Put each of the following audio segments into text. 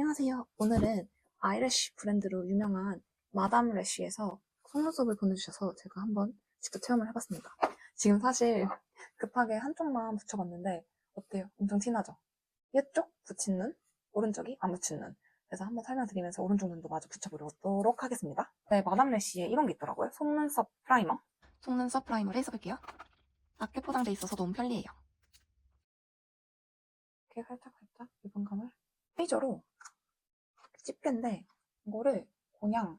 안녕하세요. 오늘은 아이래쉬 브랜드로 유명한 마담 래쉬에서 속눈썹을 보내주셔서 제가 한번 직접 체험을 해봤습니다. 지금 사실 급하게 한쪽만 붙여봤는데 어때요? 엄청 티나죠? 이쪽 붙인 눈, 오른쪽이 안 붙인 눈. 그래서 한번 설명드리면서 오른쪽 눈도 마저 붙여보도록 하겠습니다. 네, 마담 래쉬에 이런 게 있더라고요. 속눈썹 프라이머. 속눈썹 프라이머를 해석할게요. 앞에 포장돼 있어서 너무 편리해요. 이렇게 살짝 살짝 유분감을 페이저로 집게인데 이거를 그냥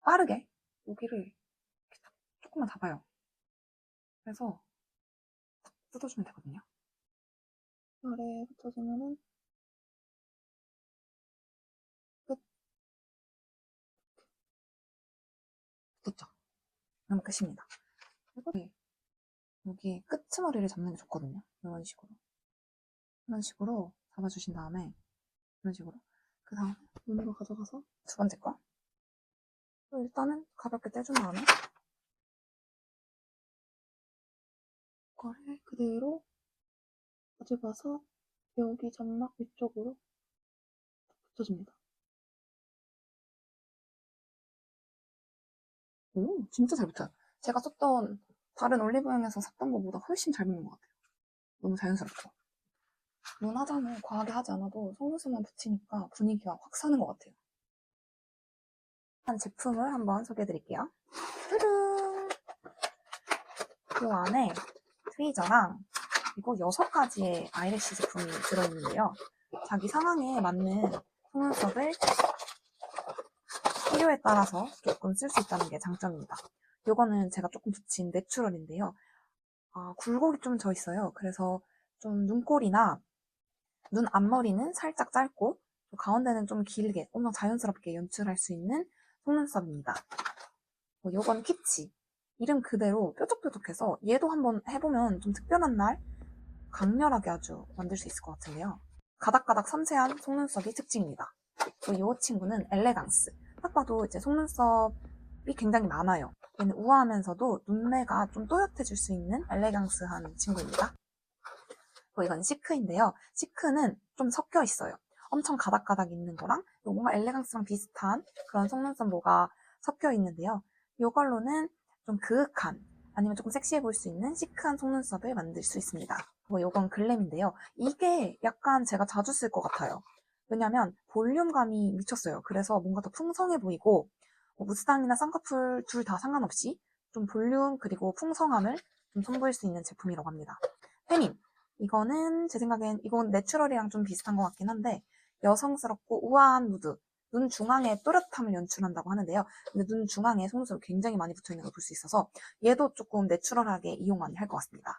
빠르게 여기를 조금만 잡아요. 그래서 딱 뜯어주면 되거든요. 아래에 붙여주면은 끝. 붙었죠? 그럼 끝입니다. 그리고 여기 끝머리를 잡는 게 좋거든요. 이런 식으로. 이런 식으로 잡아주신 다음에 이런 식으로 그 다음 눈으로 가져가서 두 번째 거 일단은 가볍게 떼준 다음에 이거를 그대로 가져가서 여기 점막 위쪽으로 붙여줍니다. 오, 진짜 잘 붙어요. 제가 썼던 다른 올리브영에서 샀던 것보다 훨씬 잘 붙는 것 같아요. 너무 자연스럽죠? 눈 화장을 과하게 하지 않아도 속눈썹만 붙이니까 분위기가 확 사는 것 같아요. 한 제품을 한번 소개해 드릴게요. 뚜둥! 이 안에 트위저랑 그리고 6가지의 아이래쉬 제품이 들어있는데요. 자기 상황에 맞는 속눈썹을 필요에 따라서 조금 쓸 수 있다는 게 장점입니다. 이거는 제가 조금 붙인 내추럴인데요. 아, 굴곡이 좀 져 있어요. 그래서 좀 눈꼬리나 눈 앞머리는 살짝 짧고 가운데는 좀 길게 엄청 자연스럽게 연출할 수 있는 속눈썹입니다. 뭐 요건 키치. 이름 그대로 뾰족뾰족해서 얘도 한번 해보면 좀 특별한 날 강렬하게 아주 만들 수 있을 것 같은데요. 가닥가닥 섬세한 속눈썹이 특징입니다. 이 친구는 엘레강스. 딱 봐도 이제 속눈썹이 굉장히 많아요. 얘는 우아하면서도 눈매가 좀 또렷해질 수 있는 엘레강스한 친구입니다. 그리고 이건 시크인데요. 시크는 좀 섞여 있어요. 엄청 가닥가닥 있는 거랑 뭔가 엘레강스랑 비슷한 그런 속눈썹 뭐가 섞여 있는데요. 이걸로는 좀 그윽한 아니면 조금 섹시해 보일 수 있는 시크한 속눈썹을 만들 수 있습니다. 그리고 이건 글램인데요. 이게 약간 제가 자주 쓸 것 같아요. 왜냐면 볼륨감이 미쳤어요. 그래서 뭔가 더 풍성해 보이고 뭐 무스탕이나 쌍꺼풀 둘 다 상관없이 좀 볼륨 그리고 풍성함을 좀 선보일 수 있는 제품이라고 합니다. 페민 이거는 제 생각엔 이건 내추럴이랑 좀 비슷한 것 같긴 한데 여성스럽고 우아한 무드 눈 중앙에 또렷함을 연출한다고 하는데요. 근데 눈 중앙에 속눈썹이 굉장히 많이 붙어 있는 걸 볼 수 있어서 얘도 조금 내추럴하게 이용 많이 할 것 같습니다.